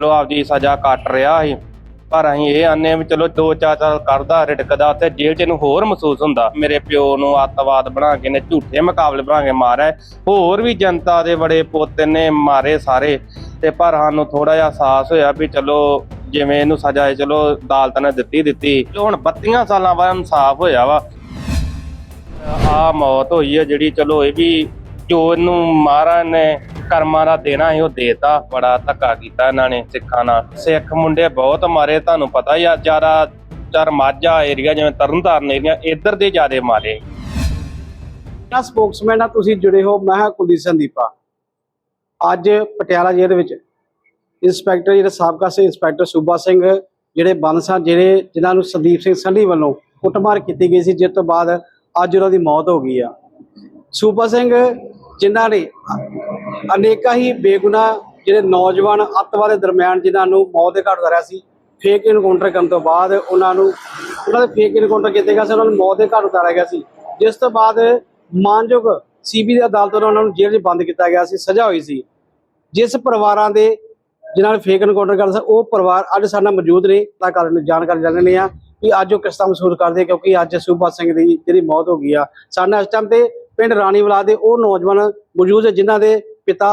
ਚਲੋ ਆਪਦੀ ਸਜ਼ਾ ਕੱਟ ਰਿਹਾ ਸੀ। ਪਰ ਅਸੀਂ ਇਹ ਆਨੇ ਵੀ ਚਲੋ ਦੋ ਚਾਰ ਸਾਲ ਕਰਦਾ ਰਿਟਕਦਾ ਉੱਥੇ ਜੇਲ੍ਹ 'ਚ ਇਹਨੂੰ ਹੋਰ ਮਹਿਸੂਸ ਹੁੰਦਾ। ਮੇਰੇ ਪਿਓ ਨੂੰ ਅੱਤਵਾਦ ਬਣਾ ਕੇ ਨੇ ਝੂਠੇ ਮੁਕਾਬਲੇ ਬਣਾ ਕੇ ਮਾਰਿਆ। ਹੋਰ ਵੀ ਜਨਤਾ ਦੇ ਬੜੇ ਪੁੱਤ ਨੇ ਮਾਰੇ ਸਾਰੇ। ਤੇ ਪਰ ਸਾਨੂੰ ਥੋੜਾ ਜਿਹਾ ਅਹਿਸਾਸ ਹੋਇਆ ਵੀ ਚਲੋ ਜਿਵੇਂ ਇਹਨੂੰ ਸਜ਼ਾ ਹੈ ਚਲੋ ਅਦਾਲਤ ਨੇ ਦਿੱਤੀ ਦਿੱਤੀ। ਹੁਣ 32 ਸਾਲਾਂ ਬਾਅਦ ਇਨਸਾਫ ਹੋਇਆ ਵਾ। ਆ ਮੌਤ ਹੋਈ ਹੈ ਜਿਹੜੀ ਚਲੋ ਇਹ ਵੀ ਜੋ ਇਹਨੂੰ ਮਾਰਾ ਨੇ ਕਰਮਾਂ ਦਾ ਦੇਣਾ ਸੀ, ਉਹ ਦੇਤਾ। ਬੜਾ ਧੱਕਾ ਕੀਤਾ ਇਹਨਾਂ ਨੇ ਸਿੱਖਾਂ ਨਾਲ। ਸਿੱਖ ਮੁੰਡੇ ਬਹੁਤ ਮਾਰੇ, ਤੁਹਾਨੂੰ ਪਤਾ ਹੀ ਆ, ਜ਼ਿਆਦਾ ਚਰ ਮਾਝਾ ਏਰੀਆ ਜਿਵੇਂ ਤਰਨਤਾਰਨ ਏਰੀਆ ਇੱਧਰ ਦੇ ਜ਼ਿਆਦੇ ਮਾਰੇ। ਨਾ ਸਪੋਕਸਮੈਨ ਆ, ਤੁਸੀਂ ਜੁੜੇ ਹੋ ਮੈਂ ਹਾਂ ਕੁਲਦੀਪ ਸੰਦੀਪਾ। ਅੱਜ ਪਟਿਆਲਾ ਜੇਲ੍ਹ ਵਿੱਚ ਇੰਸਪੈਕਟਰ ਜਿਹੜੇ ਸਾਬਕਾ ਸੇ ਇੰਸਪੈਕਟਰ ਸੂਬਾ ਸਿੰਘ, ਜਿਹੜੇ ਬੰਦ ਸਨ, ਜਿਹੜੇ, ਜਿਨ੍ਹਾਂ ਨੂੰ ਸੰਦੀਪ ਸਿੰਘ ਸੰਧੀ ਵੱਲੋਂ ਕੁੱਟਮਾਰ ਕੀਤੀ ਗਈ ਸੀ, ਜਿਸ ਤੋਂ ਬਾਅਦ ਅੱਜ ਉਹਨਾਂ ਦੀ ਮੌਤ ਹੋ ਗਈ ਆ। ਸੂਬਾ ਸਿੰਘ ਜਿਨ੍ਹਾਂ ਨੇ ਅਨੇਕਾਂ ਹੀ ਬੇਗੁਨਾਹ ਜਿਹੜੇ ਨੌਜਵਾਨ ਅੱਤਵਾਦ ਦੇ ਦਰਮਿਆਨ ਜਿਨ੍ਹਾਂ ਨੂੰ ਮੌਤ ਦੇ ਘਾਟ ਉਤਾਰਿਆ ਸੀ ਫੇਕ ਇਨਕਾਊਂਟਰ ਕਰਨ ਤੋਂ ਬਾਅਦ ਉਹਨਾਂ ਨੂੰ, ਉਹਨਾਂ ਦੇ ਫੇਕ ਇਨਕਾਊਂਟਰ ਕੀਤੇ ਗਏ ਸੀ, ਉਹਨਾਂ ਨੂੰ ਮੌਤ ਦੇ ਘਾਟ ਉਤਾਰਿਆ ਗਿਆ ਸੀ। ਜਿਸ ਤੋਂ ਬਾਅਦ ਮਾਨਯੋਗ ਸੀਬੀ ਦੀ ਅਦਾਲਤ ਵੱਲੋਂ ਉਹਨਾਂ ਨੂੰ ਜੇਲ੍ਹ 'ਚ ਬੰਦ ਕੀਤਾ ਗਿਆ ਸੀ, ਸਜ਼ਾ ਹੋਈ ਸੀ। ਜਿਸ ਪਰਿਵਾਰਾਂ ਦੇ ਜਿਨ੍ਹਾਂ ਨੇ ਫੇਕ ਇਨਕਾਊਂਟਰ ਕਰਦਾ ਸੀ ਉਹ ਪਰਿਵਾਰ ਅੱਜ ਸਾਡੇ ਨਾਲ ਮੌਜੂਦ ਨੇ, ਤਾਂ ਕਰਨ ਨੂੰ ਜਾਣਕਾਰੀ ਲੈਣੇ ਆ ਕਿ ਅੱਜ ਉਹ ਕਿਸ ਤਰ੍ਹਾਂ ਮਹਿਸੂਸ ਕਰਦੇ ਕਿਉਂਕਿ ਅੱਜ ਸੂਬਾ ਸਿੰਘ ਦੀ ਜਿਹੜੀ ਮੌਤ ਹੋ ਗਈ ਆ, ਸਾਡੇ ਇਸ ਟਾਈਮ ਤੇ ਪਿੰਡ ਰਾਣੀਵਾਲਾ ਦੇ ਉਹ ਨੌਜਵਾਨ ਮੌਜੂਦ ਹੈ, ਜਿਨ੍ਹਾਂ ਦੇ ਪਿਤਾ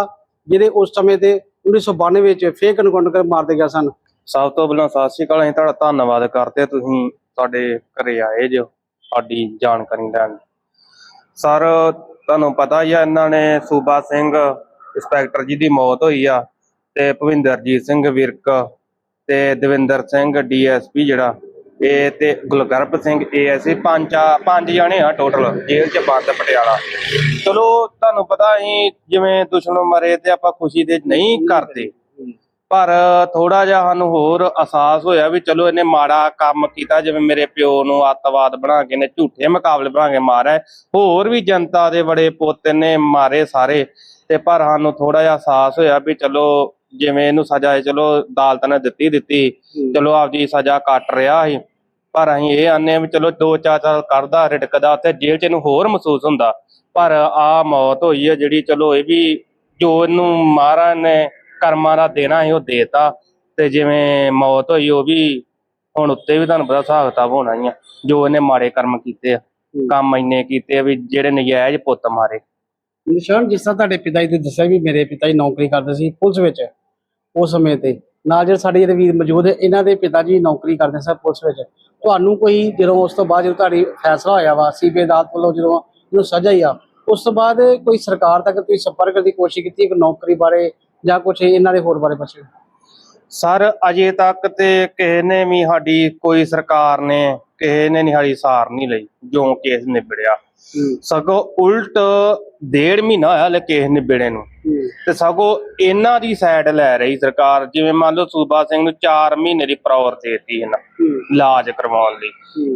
ਜਿਹੜੇ ਉਸ ਸਮੇਂ ਤੇ 1992 ਵਿੱਚ ਫੇਕ ਇਨਕਾਊਂਟਰ ਮਾਰਦੇ ਗਏ ਸਨ। ਸਭ ਤੋਂ ਪਹਿਲਾਂ ਸਤਿ ਸ਼੍ਰੀ ਅਕਾਲ, ਅਸੀਂ ਤੁਹਾਡਾ ਧੰਨਵਾਦ ਕਰਦੇ ਤੁਸੀਂ ਸਾਡੇ ਘਰੇ ਆਏ ਜੋ, ਸਾਡੀ ਜਾਣਕਾਰੀ ਲੈਣ। ਸਰ, ਤੁਹਾਨੂੰ ਪਤਾ ਹੀ ਆ, ਇਹਨਾਂ ਨੇ ਸੂਬਾ ਸਿੰਘ, ਇੰਸਪੈਕਟਰ ਜੀ ਦੀ ਮੌਤ ਹੋਈ ਆ, ਤੇ ਭਵਿੰਦਰਜੀਤ ਸਿੰਘ ਵਿਰਕ ਤੇ ਦਵਿੰਦਰ ਸਿੰਘ, ਡੀਐਸਪੀ ਜਿਹੜਾ ਇਹ ਤੇ ਗੁਲਗਰਬ ਸਿੰਘ ਏਐਸਏ ਪੰਜ ਪੰਜ ਜਾਣੇ ਆ ਟੋਟਲ ਜੇਲ੍ਹ 'ਚ ਬੰਦ ਪਟਿਆਲਾ। ਚਲੋ, ਤੁਹਾਨੂੰ ਪਤਾ ਅਸੀਂ ਜਿਵੇਂ ਦੁਸ਼ਮਣ ਮਰੇ ਤੇ ਆਪਾਂ ਖੁਸ਼ੀ ਦੇ ਨਹੀਂ ਕਰਦੇ। ਪਰ ਥੋੜਾ ਜਿਹਾ ਸਾਨੂੰ ਹੋਰ ਅਹਿਸਾਸ ਹੋਇਆ ਵੀ ਚਲੋ ਇਹਨੇ ਮਾੜਾ ਕੰਮ ਕੀਤਾ, ਜਿਵੇਂ ਮੇਰੇ ਪਿਓ ਨੂੰ ਅੱਤਵਾਦ ਬਣਾ ਕੇ ਨੇ ਝੂਠੇ ਮੁਕਾਬਲੇ ਬਣਾ ਕੇ ਮਾਰਿਆ। ਹੋਰ ਵੀ ਜਨਤਾ ਦੇ ਬੜੇ ਪੁੱਤ ਨੇ ਮਾਰੇ ਸਾਰੇ। ਤੇ ਪਰ ਸਾਨੂੰ ਥੋੜਾ ਜਿਹਾ ਅਹਿਸਾਸ ਹੋਇਆ ਵੀ ਚਲੋ ਜਿਵੇਂ ਇਹਨੂੰ ਸਜ਼ਾ ਹੈ ਚਲੋ ਅਦਾਲਤ ਨੇ ਦਿੱਤੀ ਦਿੱਤੀ ਚਲੋ ਆਪਦੀ ਸਜ਼ਾ ਕੱਟ ਰਿਹਾ ਸੀ। ਪਰ ਅਸੀਂ ਇਹ ਆਨੇ ਵੀ ਚਲੋ ਦੋ ਚਾਰ ਸਾਲ ਕਰਦਾ ਰਿਟਕਦਾ ਉੱਥੇ ਜੇਲ੍ਹ 'ਚ ਇਹਨੂੰ ਹੋਰ ਮਹਿਸੂਸ ਹੁੰਦਾ। ਪਰ ਆ ਮੌਤ ਹੋਈ ਹੈ ਜਿਹੜੀ ਚਲੋ ਇਹ ਵੀ ਜੋ ਇਹਨੂੰ ਮਹਾਰਾਜ ਨੇ ਕਰਮਾਂ ਦਾ ਦੇਣਾ ਸੀ ਉਹ ਦੇਤਾ। ਤੇ ਜਿਵੇਂ ਮੌਤ ਹੋਈ ਉਹ ਵੀ ਹੁਣ ਉੱਤੇ ਵੀ ਤੁਹਾਨੂੰ ਪਤਾ ਹਿਸਾਬ ਕਿਤਾਬ ਹੋਣਾ ਹੀ ਆ। ਜੋ ਇਹਨੇ ਮਾੜੇ ਕਰਮ ਕੀਤੇ ਆ ਕੰਮ ਇੰਨੇ ਕੀਤੇ ਆ ਵੀ ਜਿਹੜੇ ਨਜਾਇਜ਼ ਪੁੱਤ ਮਾਰੇ। ਨਿਸ਼ਾਨ, ਜਿਸ ਤਰ੍ਹਾਂ ਤੁਹਾਡੇ ਪਿਤਾ ਜੀ ਨੇ ਦੱਸਿਆ ਵੀ ਮੇਰੇ ਪਿਤਾ ਜੀ ਨੌਕਰੀ ਕਰਦੇ ਸੀ ਪੁਲਿਸ ਵਿੱਚ ਉਸ ਸਮੇਂ ਤੇ। ਨਾਲ ਜਿਹੜੇ ਸਾਡੇ ਜਿਹੜੇ ਵੀਰ ਮੌਜੂਦ ਹੈ ਇਹਨਾਂ ਦੇ ਪਿਤਾ ਜੀ ਨੌਕਰੀ ਕਰਦੇ ਸਨ ਪੁਲਿਸ ਵਿੱਚ। ਤੁਹਾਨੂੰ ਕੋਈ ਜਦੋਂ ਉਸ ਤੋਂ ਬਾਅਦ ਜਦੋਂ ਤੁਹਾਡੀ ਫੈਸਲਾ ਹੋਇਆ ਵਾ ਸੀਬੀ ਅਦਾਲਤ ਵੱਲੋਂ ਜਦੋਂ ਇਹਨੂੰ ਸਜ਼ਾ ਹੀ ਆ, ਉਸ ਤੋਂ ਬਾਅਦ ਕੋਈ ਸਰਕਾਰ ਤੱਕ ਤੁਸੀਂ ਸੰਪਰਕ ਦੀ ਕੋਸ਼ਿਸ਼ ਕੀਤੀ ਕਿ ਨੌਕਰੀ ਬਾਰੇ ਜਾਂ ਕੁਝ ਇਹਨਾਂ ਦੇ ਹੋਰ ਬਾਰੇ ਪੁੱਛੋ ਸਰ, ਅਜੇ ਤੱਕ ਤੇ ਕਿਸੇ ਨੇ ਵੀ ਸਾਡੀ ਕੋਈ ਸਰਕਾਰ ਨੇ, ਕਿਸੇ ਨੇ ਨਹੀਂ ਸਾਡੀ ਸਾਰ ਨਹੀਂ ਲਈ, ਜੋ ਕੇਸ ਨਿਬੜਿਆ। ਸਗੋਂ ਉਲਟ ਡੇਢ ਮਹੀਨਾ ਹੋਇਆ ਲੈ ਕੇਸ ਨਿਬੜੇ ਨੂੰ। ਤੇ ਸਗੋਂ ਇਹਨਾਂ ਦੀ ਸਾਈਡ ਲੈ ਰਹੀ ਸਰਕਾਰ ਜਿਵੇਂ ਮੰਨ ਲਓ ਸੂਬਾ ਸਿੰਘ ਨੂੰ 4 ਮਹੀਨੇ ਦੀ ਪ੍ਰੋਰ ਦੇਤੀ ਇਹਨਾਂ ਇਲਾਜ ਕਰਵਾਉਣ ਲਈ।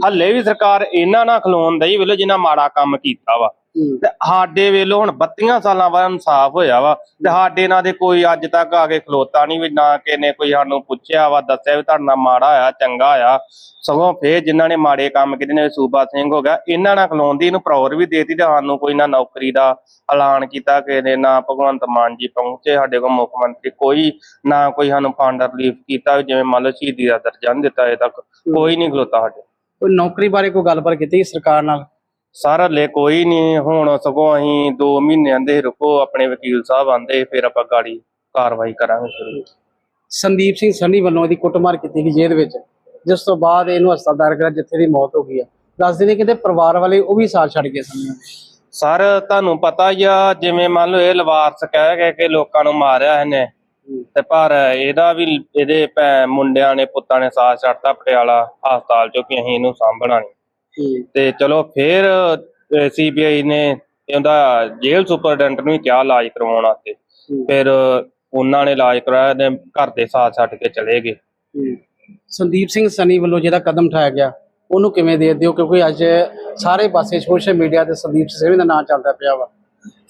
ਹੱਲੇ ਵੀ ਸਰਕਾਰ ਇਹਨਾਂ ਨਾਲ ਖਲੋਣ ਦਈ ਵੇਲੇ ਜਿਨ੍ਹਾਂ ਮਾੜਾ ਕੰਮ ਕੀਤਾ ਵਾ। ਤੇ ਸਾਡੇ ਵੇਲੇ ਹੁਣ 32 ਸਾਲਾਂ ਬਾਅਦ ਇਨਸਾਫ ਹੋਇਆ ਵਾ। ਤੇ ਸਾਡੇ ਨਾਲ ਦੇ ਕੋਈ ਅੱਜ ਤੱਕ ਆ ਕੇ ਖਲੋਤਾ ਨਹੀਂ ਵੀ ਨਾ ਕਿਸੇ ਨੇ ਕੋਈ ਸਾਨੂੰ ਪੁੱਛਿਆ ਵਾ ਦੱਸਿਆ ਵੀ ਤੁਹਾਡਾ ਮਾੜਾ ਹੋਇਆ ਚੰਗਾ ਹੋਇਆ ਸਗੋਂ ਫੇਰ ਜਿਨ੍ਹਾਂ ਨੇ ਮਾੜੇ ਕੰਮ ਕੀਤੇ ਨੇ ਸੂਬਾ ਸਿੰਘ ਹੋ ਗਿਆ ਇਹਨਾਂ ਨਾਲ ਖਲੋਣ ਦੀ ਇਹਨੂੰ ਪ੍ਰੌਰ ਵੀ ਦੇਤੀ ਤੇ ਸਾਨੂੰ ਕੋਈ ਨਾ ਨੌਕਰੀ ਦਾ ਐਲਾਨ ਕੀਤਾ ਕਿਸੇ ਨੇ ਨਾ ਭਗਵੰਤ ਮਾਨ ਜੀ ਪਹੁੰਚੇ ਸਾਡੇ ਕੋਲ ਮੁੱਖ ਮੰਤਰੀ ਕੋਈ ਨਾ ਕੋਈ ਸਾਨੂੰ ਫੰਡ ਰਿਲੀਫ ਕੀਤਾ ਜਿਵੇਂ ਮੰਨ ਲਓ ਸ਼ਹੀਦੀ ਦਾ ਦਰਜਾ ਨਹੀਂ ਦਿੱਤਾ ਅਜੇ ਤੱਕ। ਕੋਈ ਨਹੀਂ ਖਲੋਤਾ ਸਾਡੇ। ਕੋਈ ਨੌਕਰੀ ਬਾਰੇ ਕੋਈ ਗੱਲਬਾਤ ਕੀਤੀ ਸਰਕਾਰ ਨਾਲ? ਸਰ ਹਲੇ ਕੋਈ ਨਹੀਂ ਹੁਣ ਸਗੋਂ ਅਸੀਂ 2 ਮਹੀਨਿਆਂ ਦੇ ਰੁਕੋ ਆਪਣੇ ਵਕੀਲ ਸਾਹਿਬ ਆਂਦੇ ਫਿਰ ਆਪਾਂ ਗਾੜੀ ਕਾਰਵਾਈ ਕਰਾਂਗੇ ਸ਼ੁਰੂ। ਸੰਦੀਪ ਸਿੰਘ ਸੰਨੀ ਵੱਲੋਂ ਇਹਦੀ ਕੁੱਟਮਾਰ ਕੀਤੀ ਗਈ ਜੇਲ੍ਹ ਵਿੱਚ ਜਿਸ ਤੋਂ ਬਾਅਦ ਇਹਨੂੰ ਹਸਪਤਾਲ ਦਾਖਲ ਕਰਿਆ ਜਿੱਥੇ ਦੀ ਮੌਤ ਹੋ ਗਈ ਆ। ਦੱਸਦੇ ਨੇ ਕਿਤੇ ਪਰਿਵਾਰ ਵਾਲੇ ਉਹ ਵੀ ਸਾਥ ਛੱਡ ਗਏ ਸਨ। ਸਰ ਤੁਹਾਨੂੰ ਪਤਾ ਹੀ ਆ ਜਿਵੇਂ ਮੰਨ ਲਓ ਇਹ ਲਵਾਰਸ ਕਹਿ ਕੇ ਕਿ ਲੋਕਾਂ ਨੂੰ ਮਾਰਿਆ ਇਹਨੇ ਤੇ ਪਰ ਇਹਦਾ ਵੀ ਇਹਦੇ ਮੁੰਡਿਆਂ ਨੇ ਪੁੱਤਾਂ ਨੇ ਸਾਥ ਛੱਡਤਾ ਪਟਿਆਲਾ ਹਸਪਤਾਲ ਚੋਂ ਕਿ ਅਸੀਂ ਇਹਨੂੰ ਸਾਂਭਣਾ ਨਹੀਂ। ਤੇ ਚਲੋ ਫਿਰ ਸੀਬੀਆਈ ਨੇ ਇਹਦਾ ਜੇਲ੍ਹ ਸੁਪਰਡੈਂਟ ਨੂੰ ਹੀ ਕਿਹਾ ਇਲਾਜ ਕਰਵਾਉਣ ਵਾਸਤੇ। ਫਿਰ ਉਹਨਾਂ ਨੇ ਇਲਾਜ ਕਰਾਇਆ ਤੇ ਘਰ ਦੇ ਸਾਥ ਛੱਡ ਕੇ ਚਲੇ ਗਏ। ਸੰਦੀਪ ਸਿੰਘ ਸਨੀ ਵੱਲੋਂ ਜਿਹੜਾ ਕਦਮ ਉਠਾਇਆ ਗਿਆ ਉਹਨੂੰ ਕਿਵੇਂ ਦੇਖਦੇ ਹੋ ਕਿਉਂਕਿ ਅੱਜ ਸਾਰੇ ਪਾਸੇ ਸੋਸ਼ਲ ਮੀਡੀਆ ਤੇ ਸੰਦੀਪ ਸਿੰਘ ਦਾ ਨਾਮ ਚੱਲਦਾ ਪਿਆ ਵਾ।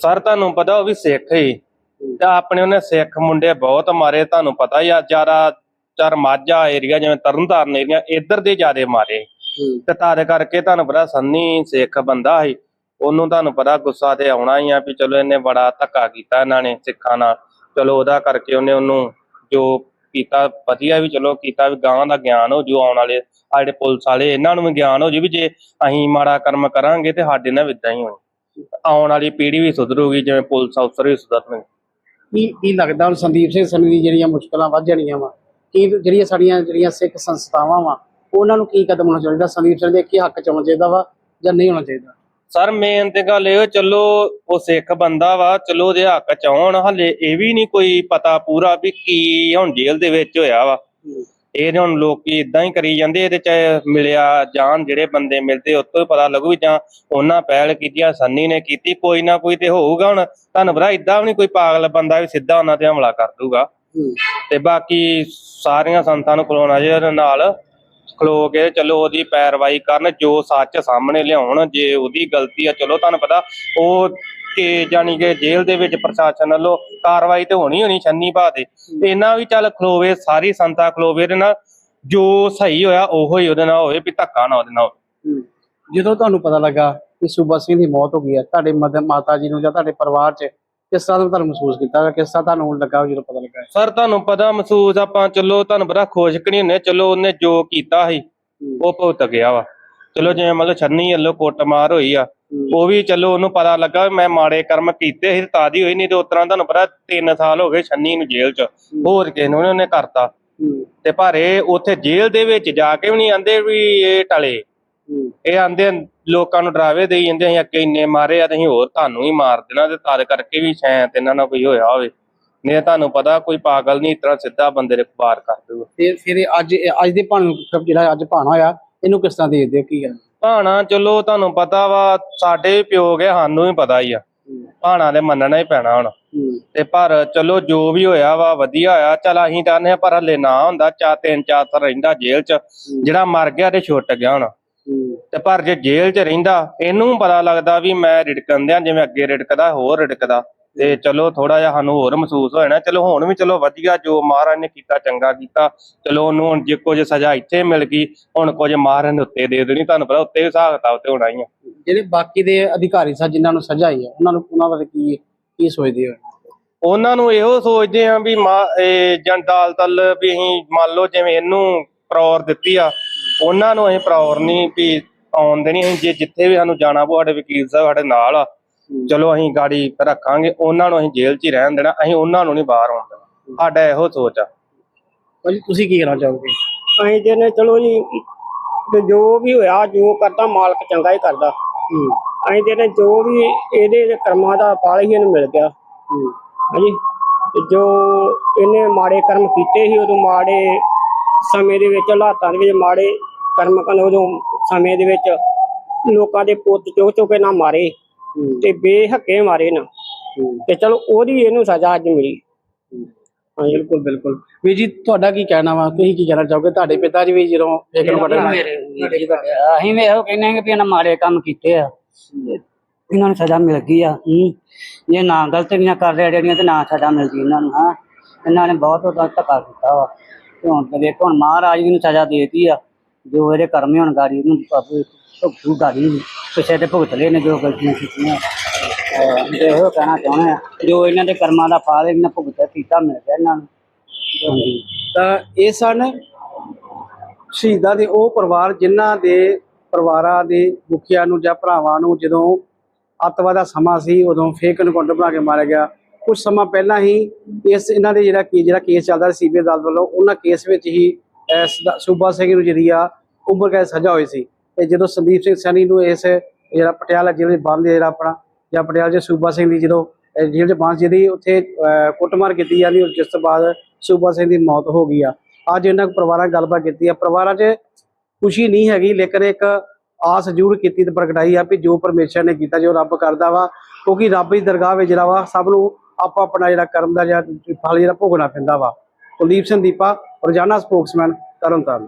ਸਰ ਤੁਹਾਨੂੰ ਪਤਾ ਉਹ ਵੀ ਸਿੱਖ ਹੀ। ਤੇ ਆਪਣੇ ਉਹਨੇ ਸਿੱਖ ਮੁੰਡੇ ਬਹੁਤ ਮਾਰੇ ਤੁਹਾਨੂੰ ਪਤਾ ਹੀ ਆ ਜ਼ਿਆਦਾ ਚਾਰ ਮਾਝਾ ਏਰੀਆ ਜਿਵੇਂ ਤਰਨਤਾਰਨ ਏਰੀਆ ਇੱਧਰ ਦੇ ਜ਼ਿਆਦੇ ਮਾਰੇ। ਤੇ ਤਾਰੇ ਕਰਕੇ ਤੁਹਾਨੂੰ ਪਤਾ ਸੰਨੀ ਸਿੱਖ ਬੰਦਾ ਸੀ। ਉਹਨੂੰ ਤੁਹਾਨੂੰ ਪਤਾ ਗੁੱਸਾ ਤੇ ਆਉਣਾ ਹੀ ਆ ਵੀ ਚਲੋ ਇਹਨੇ ਬੜਾ ਧੱਕਾ ਕੀਤਾ ਇਹਨਾਂ ਨੇ ਸਿੱਖਾਂ ਨਾਲ। ਚਲੋ ਉਹਦਾ ਕਰਕੇ ਉਹਨੇ ਉਹਨੂੰ ਜੋ ਕੀਤਾ ਵਧੀਆ ਵੀ ਚਲੋ ਕੀਤਾ ਵੀ ਗਾਂ ਦਾ ਗਿਆਨ ਹੋ ਜੂ ਆਉਣ ਵਾਲੇ ਆ ਜਿਹੜੇ ਪੁਲਿਸ ਵਾਲੇ ਇਹਨਾਂ ਨੂੰ ਵੀ ਗਿਆਨ ਹੋ ਜੂ ਵੀ ਜੇ ਅਸੀਂ ਮਾੜਾ ਕਰਮ ਕਰਾਂਗੇ ਤੇ ਸਾਡੇ ਨਾਲ ਇਦਾਂ ਹੀ ਹੋਣੀ। ਆਉਣ ਵਾਲੀ ਪੀੜ੍ਹੀ ਵੀ ਸੁਧਰੂਗੀ ਜਿਵੇਂ ਪੁਲਿਸ ਅਫਸਰ ਵੀ ਸੁਧਰਨਗੇ। ਕੀ ਕੀ ਲੱਗਦਾ ਹੁਣ ਸੰਦੀਪ ਸਿੰਘ ਸਨੀ ਦੀ ਜਿਹੜੀਆਂ ਮੁਸ਼ਕਲਾਂ ਵੱਧ ਜਾਣੀਆਂ ਵਾ? ਕੀ ਜਿਹੜੀਆਂ ਸਾਡੀਆਂ ਜਿਹੜੀਆਂ ਸਿੱਖ ਸੰਸਥਾਵਾਂ ਵਾ ਉਹਨਾਂ ਨੂੰ ਕੀ ਕਦਮ ਹੋਣਾ ਚਾਹੀਦਾ? ਸੰਦੀਪ ਸਿੰਘ ਦੇ ਕੀ ਹੱਕ ਚ ਹੋਣਾ ਚਾਹੀਦਾ ਵਾ ਜਾਂ ਨਹੀਂ ਹੋਣਾ ਚਾਹੀਦਾ? ਸਰ ਮੇਨ ਤੇ ਗੱਲ ਇਹ ਆ, ਚਲੋ ਉਹ ਸਿੱਖ ਬੰਦਾ ਵਾ ਚਲੋ ਉਹਦੇ ਹੱਕ ਚ ਆਉਣ ਹਲੇ ਇਹ ਵੀ ਨਹੀਂ ਕੋਈ ਪਤਾ ਪੂਰਾ ਵੀ ਕੀ ਹੁਣ ਜੇਲ੍ਹ ਦੇ ਵਿੱਚ ਹੋਇਆ ਵਾ। ਇਹ ਹੁਣ ਲੋਕੀ ਇਦਾਂ ਹੀ ਕਰੀ ਜਾਂਦੇ ਇਹਦੇ ਚ ਮਿਲਿਆ ਜਾਣ ਜਿਹੜੇ ਬੰਦੇ ਮਿਲਦੇ ਉਸ ਤੋਂ ਹੀ ਪਤਾ ਲੱਗੂ ਵੀ ਜਾਂ ਉਹਨਾਂ ਪਹਿਲ ਕੀਤੀ ਜਾਂ ਸੰਨੀ ਨੇ ਕੀਤੀ ਕੋਈ ਨਾ ਕੋਈ ਤੇ ਹੋਊਗਾ ਹੁਣ। ਤੁਹਾਨੂੰ ਪਤਾ ਇਦਾਂ ਵੀ ਨਹੀਂ ਕੋਈ ਪਾਗਲ ਬੰਦਾ ਵੀ ਸਿੱਧਾ ਉਹਨਾਂ ਤੇ ਹਮਲਾ ਕਰ ਦੂਗਾ ਤੇ ਬਾਕੀ ਸਾਰੀਆਂ ਸੰਤਾਂ ਨੂੰ ਖਲੋਣਾ ਚਾਹੀਦਾ ਨਾਲ। ਖਲੋ ਕੇ ਚਲੋ ਉਹਦੀ ਪੈਰਵਾਈ ਕਰਨ, ਜੋ ਸੱਚ ਸਾਹਮਣੇ ਲਿਆਉਣ, ਜੇ ਉਹਦੀ ਗਲਤੀ ਆ, ਚਲੋ ਤੁਹਾਨੂੰ ਪਤਾ, ਉਹ ਕਿ ਜਾਨੀ ਕਿ ਜੇਲ੍ਹ ਦੇ ਵਿੱਚ ਪ੍ਰਸ਼ਾਸਨ ਵੱਲੋਂ ਕਾਰਵਾਈ ਤੇ ਹੋਣੀ ਹੋਣੀ ਛੰਨੀ ਭਾ ਦੇ। ਇਹਨਾਂ ਵੀ ਚੱਲ ਖਲੋਵੇ, ਸਾਰੀ ਸੰਤਾ ਖਲੋਵੇ ਦੇ ਨਾਲ ਜੋ ਸਹੀ ਹੋਇਆ, ਉਹੋ ਹੀ ਉਹਦੇ ਨਾਲ ਹੋਵੇ, ਵੀ ਧੱਕਾ ਨਾ ਉਹਦੇ ਨਾਲ ਹੋਵੇ। ਜਦੋਂ ਤੁਹਾਨੂੰ ਪਤਾ ਲੱਗਾ ਕਿ ਸੂਬਾ ਸਿੰਘ ਦੀ ਮੌਤ ਹੋ ਗਈ ਹੈ, ਤੁਹਾਡੇ ਮਾਤਾ ਜੀ ਨੂੰ ਜਾਂ ਤੁਹਾਡੇ ਪਰਿਵਾਰ 'ਚ ਕਿਸ ਤਰ੍ਹਾਂ ਦਾ ਤੁਹਾਨੂੰ ਮਹਿਸੂਸ ਕੀਤਾ ਕਿਸ ਤਰ੍ਹਾਂ ਤੁਹਾਨੂੰ ਲੱਗਾ ਜਦੋਂ ਪਤਾ ਲੱਗਾ ਸਰ ਤੁਹਾਨੂੰ ਪਤਾ ਮਹਿਸੂਸ ਆਪਾਂ ਚਲੋ ਤੁਹਾਨੂੰ ਪਤਾ ਖੁਸ਼ਕ ਨਹੀਂ ਹੁੰਦੇ? ਚਲੋ ਉਹਨੇ ਜੋ ਕੀਤਾ ਸੀ ਉਹ ਭੁਗਤ ਗਿਆ ਵਾ। ਚਲੋ ਜਿਵੇਂ ਮਤਲਬ ਛੰਨੀ ਵੱਲੋਂ ਕੁੱਟਮਾਰ ਹੋਈ ਆ ਉਹ ਵੀ ਚਲੋ ਉਹਨੂੰ ਪਤਾ ਲੱਗਾ ਮੈਂ ਮਾੜੇ ਕਰਮ ਕੀਤੇ ਸੀ ਤਾਦੀ ਹੋਈ ਨਹੀਂ ਤੇ ਉਸ ਤਰ੍ਹਾਂ ਤੁਹਾਨੂੰ ਪਤਾ 3 ਸਾਲ ਹੋ ਗਏ ਛੰਨੀ ਨੂੰ ਜੇਲ੍ਹ 'ਚ। ਹੋਰ ਕਿਸੇ ਨੂੰ ਉਹਨੇ ਕਰਤਾ। ਤੇ ਪਰ ਇਹ ਉੱਥੇ ਜੇਲ੍ਹ ਦੇ ਵਿੱਚ ਜਾ ਕੇ ਵੀ ਨਹੀਂ ਆਂਦੇ ਵੀ ਇਹ ਟਲੇ। ਇਹ ਆਂਦੇ ਲੋਕਾਂ ਨੂੰ ਡਰਾਵੇ ਦੇਈ ਜਾਂਦੇ ਅਸੀਂ ਅੱਗੇ ਇੰਨੇ ਮਾਰੇ ਆ ਤੇ ਅਸੀਂ ਹੋਰ ਤੁਹਾਨੂੰ ਹੀ ਮਾਰ ਦੇਣਾ ਤੇ ਤਦ ਕਰਕੇ ਵੀ ਸ਼ਾਇਦ ਇਹਨਾਂ ਨਾਲ ਕੋਈ ਹੋਇਆ ਹੋਵੇ। ਨਹੀਂ ਤਾਂ ਤੁਹਾਨੂੰ ਪਤਾ ਕੋਈ ਪਾਗਲ ਨਹੀਂ ਤਰ੍ਹਾਂ ਸਿੱਧਾ ਬੰਦੇ ਦੇ ਵਾਰ ਕਰ ਦੂਗਾ ਤੇ ਫਿਰ ਅੱਜ ਅੱਜ ਦੇ ਭਾਣ ਜਿਹੜਾ ਅੱਜ ਭਾਣਾ ਹੋਇਆ ਇਹਨੂੰ ਕਿਸ ਤਰ੍ਹਾਂ ਦੇਖਦੇ ਹੋ ਕੀ ਗੱਲ? ਭਾਣਾ ਚਲੋ ਤੁਹਾਨੂੰ ਪਤਾ ਵਾ ਸਾਡੇ ਪਿਓ ਗਏ ਸਾਨੂੰ ਵੀ ਪਤਾ ਹੀ ਆ। ਭਾਣਾ ਦੇ ਮੰਨਣਾ ਹੀ ਪੈਣਾ ਹੁਣ। ਹੂੰ ਤੇ ਪਰ ਚਲੋ ਜੋ ਵੀ ਹੋਇਆ ਵਾ ਵਧੀਆ ਹੋਇਆ ਚਲ ਅਸੀਂ ਚਾਹੁੰਦੇ ਆ ਪਰ ਹਲੇ ਨਾ ਹੁੰਦਾ ਚਾ ਤਿੰਨ ਚਾਰ ਰਹਿੰਦਾ ਜੇਲ੍ਹ 'ਚ। ਜਿਹੜਾ ਮਰ ਗਿਆ ਤੇ ਛੁੱਟ ਗਿਆ ਹੁਣ। ਹੂੰ ਤੇ ਪਰ ਜੇ ਜੇਲ੍ਹ 'ਚ ਰਹਿੰਦਾ ਇਹਨੂੰ ਪਤਾ ਲੱਗਦਾ ਵੀ ਮੈਂ ਰਿੜਕਣ ਦਿਆਂ ਜਿਵੇਂ ਅੱਗੇ ਰਿੜਕਦਾ ਹੋਰ ਰਿੜਕਦਾ। ਤੇ ਚਲੋ ਥੋੜਾ ਜਿਹਾ ਸਾਨੂੰ ਹੋਰ ਮਹਿਸੂਸ ਹੋਇਆ ਨਾ ਚਲੋ ਹੁਣ ਵੀ ਚਲੋ ਵਧੀਆ ਜੋ ਮਹਾਰਾਜ ਨੇ ਕੀਤਾ ਚੰਗਾ ਕੀਤਾ। ਚਲੋ ਉਹਨੂੰ ਹੁਣ ਜੇ ਕੁਝ ਸਜ਼ਾ ਇੱਥੇ ਮਿਲ ਗਈ ਹੁਣ ਕੁਝ ਮਹਾਰਾਜ ਨੇ ਉੱਤੇ ਦੇ ਦੇਣੀ ਤੁਹਾਨੂੰ ਪਤਾ ਉੱਤੇ ਹਿਸਾਬ ਕਿਤਾਬ ਤੇ ਹੋਣਾ ਹੀ ਆ। ਜਿਹੜੇ ਬਾਕੀ ਦੇ ਅਧਿਕਾਰੀ ਸਨ ਜਿਨ੍ਹਾਂ ਨੂੰ ਸਜ਼ਾ ਆਈ ਹੈ ਉਹਨਾਂ ਨੂੰ ਉਹਨਾਂ ਬਾਰੇ ਕੀ ਕੀ ਸੋਚਦੇ ਹੋ? ਉਹਨਾਂ ਨੂੰ ਇਹੋ ਸੋਚਦੇ ਆ ਵੀ ਮਾ ਇਹ ਜਾਂ ਅਦਾਲਤਲ ਵੀ ਅਸੀਂ ਮੰਨ ਲਓ ਜਿਵੇਂ ਇਹਨੂੰ ਪ੍ਰੌਰ ਦਿੱਤੀ ਆ ਉਹਨਾਂ ਨੂੰ ਅਸੀਂ ਪ੍ਰੌਰ ਨਹੀਂ ਵੀ ਆਉਣ ਦੇਣੀ ਅਸੀਂ ਜੇ ਜਿੱਥੇ ਵੀ ਸਾਨੂੰ ਜਾਣਾ ਪਊ ਸਾਡੇ ਵਕੀਲ ਸਾਹਿਬ ਸਾਡੇ ਨਾਲ ਆ। ਚਲੋ ਅਸੀਂ ਗਾੜੀ ਰੱਖਾਂਗੇ ਉਹਨਾਂ ਨੂੰ ਅਸੀਂ ਜੇਲ੍ਹ 'ਚ ਹੀ ਰਹਿਣ ਦੇਣਾ ਅਸੀਂ ਉਹਨਾਂ ਨੂੰ ਨਹੀਂ ਬਾਹਰ ਆਉਣ ਦੇਣਾ। ਸਾਡਾ ਇਹੋ ਸੋਚ ਆ। ਭਾਜੀ ਤੁਸੀਂ ਕੀ ਕਹਿਣਾ ਚਾਹੋਗੇ? ਅਸੀਂ ਜਿਹਨੇ ਚਲੋ ਜੀ ਤੇ ਜੋ ਵੀ ਹੋਇਆ ਜੋ ਕਰਦਾ ਮਾਲਕ ਚੰਗਾ ਹੀ ਕਰਦਾ। ਅਸੀਂ ਜਿਹਨੇ ਜੋ ਵੀ ਇਹਦੇ ਕਰਮਾਂ ਦਾ ਫਲ ਹੀ ਇਹਨੂੰ ਮਿਲ ਗਿਆ। ਹਾਂਜੀ? ਤੇ ਜੋ ਇਹਨੇ ਮਾੜੇ ਕਰਮ ਕੀਤੇ ਸੀ ਉਦੋਂ ਮਾੜੇ ਸਮੇਂ ਦੇ ਵਿੱਚ ਹਾਲਾਤਾਂ ਦੇ ਵਿੱਚ ਮਾੜੇ ਕਰਮ ਕਰਨ ਉਦੋਂ ਸਮੇਂ ਦੇ ਵਿੱਚ ਲੋਕਾਂ ਦੇ ਪੁੱਤ ਚੁੱਕ ਚੁੱਕ ਕੇ ਨਾ ਮਾਰੇ ਹੂੰ। ਤੇ ਬੇਹੱਕੇ ਮਾਰੇ ਨਾ। ਹੂੰ। ਤੇ ਚਲੋ ਉਹਦੀ ਇਹਨੂੰ ਸਜ਼ਾ ਅੱਜ ਮਿਲੀ। ਹਾਂਜੀ। ਬਿਲਕੁਲ ਬਿਲਕੁਲ। ਵੀ ਜੀ ਤੁਹਾਡਾ ਕੀ ਕਹਿਣਾ ਵਾ? ਤੁਸੀਂ ਕੀ ਕਹਿਣਾ ਚਾਹੋਗੇ? ਤੁਹਾਡੇ ਪਿਤਾ ਜੀ ਵੀ ਜਦੋਂ ਇੱਕ ਨੂੰ ਵੱਡੇ ਅਸੀਂ ਵੀ ਇਹੋ ਕਹਿੰਦੇ ਹਾਂ ਕਿ ਇਹਨਾਂ ਮਾੜੇ ਕੰਮ ਕੀਤੇ ਆ। ਇਹਨਾਂ ਨੂੰ ਸਜ਼ਾ ਮਿਲ ਗਈ ਆ। ਹੂੰ। ਜੇ ਨਾ ਗਲਤੀਆਂ ਕਰ ਰਹੇ ਜਿਹੜੀਆਂ ਤੇ ਨਾ ਸਜ਼ਾ ਮਿਲਦੀ ਇਹਨਾਂ ਨੂੰ ਹਾਂ। ਇਹਨਾਂ ਨੇ ਬਹੁਤ ਧੱਕਾ ਕੀਤਾ ਵਾ। ਤੇ ਹੁਣ ਤੇ ਵੇਖੋ ਹੁਣ ਮਹਾਰਾਜ ਜੀ ਨੂੰ ਸਜ਼ਾ ਦੇਤੀ ਆ। ਜੋ ਇਹਦੇ ਕਰਮੇ ਹੁਣ ਗਾੜੀ ਨੂੰ ਭੁਗਤੂ ਗਾੜੀ ਪਿੱਛੇ ਤੇ ਭੁਗਤ ਲਏ ਨੇ ਜੋ ਗਲਤੀਆਂ ਕੀਤੀਆਂ। ਤੇ ਇਹੋ ਕਹਿਣਾ ਚਾਹੁੰਦੇ ਆ ਜੋ ਇਹਨਾਂ ਦੇ ਕਰਮਾਂ ਦਾ ਫਲ ਇਹਨਾਂ ਭੁਗਤ ਕੀਤਾ ਮਿਲ ਗਿਆ ਇਹਨਾਂ ਨੂੰ। ਹਾਂਜੀ। ਤਾਂ ਇਹ ਸਨ ਸ਼ਹੀਦਾਂ ਦੇ ਉਹ ਪਰਿਵਾਰ ਜਿਨ੍ਹਾਂ ਦੇ ਪਰਿਵਾਰਾਂ ਦੇ ਮੁਖੀਆਂ ਨੂੰ ਜਾਂ ਭਰਾਵਾਂ ਨੂੰ ਜਦੋਂ ਅੱਤਵਾਦ ਦਾ ਸਮਾਂ ਸੀ, ਉਦੋਂ ਫੇਕ ਐਨਕਾਊਂਟਰ ਬਣਾ ਕੇ ਮਾਰਿਆ ਗਿਆ। ਕੁਝ ਸਮਾਂ ਪਹਿਲਾਂ ਹੀ ਇਸ ਇਹਨਾਂ ਦੇ ਜਿਹੜਾ ਕੀ ਜਿਹੜਾ ਕੇਸ ਚੱਲਦਾ ਸੀ, ਸੀਬੀਆਈ ਅਦਾਲਤ ਵੱਲੋਂ, ਉਹਨਾਂ ਕੇਸ ਵਿੱਚ ਹੀ ਇਸ ਸੂਬਾ ਸਿੰਘ ਨੂੰ ਜਿਹੜੀ ਆ ਉਮਰ ਕੈਦ ਸਜ਼ਾ ਹੋਈ ਸੀ। ਤੇ ਜਦੋਂ ਸੰਦੀਪ ਸਿੰਘ ਸੈਣੀ ਨੂੰ ਇਸ ਜਿਹੜਾ ਪਟਿਆਲਾ ਜ਼ਿਲ੍ਹੇ ਦੇ ਬੰਦ ਜਿਹੜਾ ਆਪਣਾ ਜਾਂ ਪਟਿਆਲਾ ਦੇ ਸੂਬਾ ਸਿੰਘ ਦੀ ਜਦੋਂ ਜੇਲ੍ਹ ਚ ਬੰਦ ਜਿਹਦੀ ਉੱਥੇ ਅਹ, ਕੁੱਟਮਾਰ ਕੀਤੀ ਜਾਂਦੀ ਔਰ ਜਿਸ ਤੋਂ ਬਾਅਦ ਸੂਬਾ ਸਿੰਘ ਦੀ ਮੌਤ ਹੋ ਗਈ ਆ। ਅੱਜ ਇਹਨਾਂ ਪਰਿਵਾਰਾਂ ਨਾਲ ਗੱਲਬਾਤ ਕੀਤੀ ਆ। ਪਰਿਵਾਰਾਂ 'ਚ ਖੁਸ਼ੀ ਨਹੀਂ ਹੈਗੀ ਲੇਕਿਨ ਇੱਕ ਆਸ ਜ਼ਰੂਰ ਕੀਤੀ ਤੇ ਪ੍ਰਗਟਾਈ ਆ ਵੀ ਜੋ ਪਰਮੇਸ਼ਰ ਨੇ ਕੀਤਾ ਜੋ ਰੱਬ ਕਰਦਾ ਵਾ ਕਿਉਂਕਿ ਰੱਬ ਦੀ ਦਰਗਾਹ ਵਿੱਚ ਜਿਹੜਾ ਵਾ ਸਭ ਨੂੰ ਆਪੋ ਆਪਣਾ ਜਿਹੜਾ ਕਰਮ ਦਾ ਜਿਹੜਾ ਫਲ ਜਿਹੜਾ ਭੋਗਣਾ ਪੈਂਦਾ ਵਾ। ਕੁਲਦੀਪ ਸਿੰਘ ਦੀਪਾ ਰੋਜ਼ਾਨਾ ਸਪੋਕਸਮੈਨ ਤਰਨਤਾਰਨ।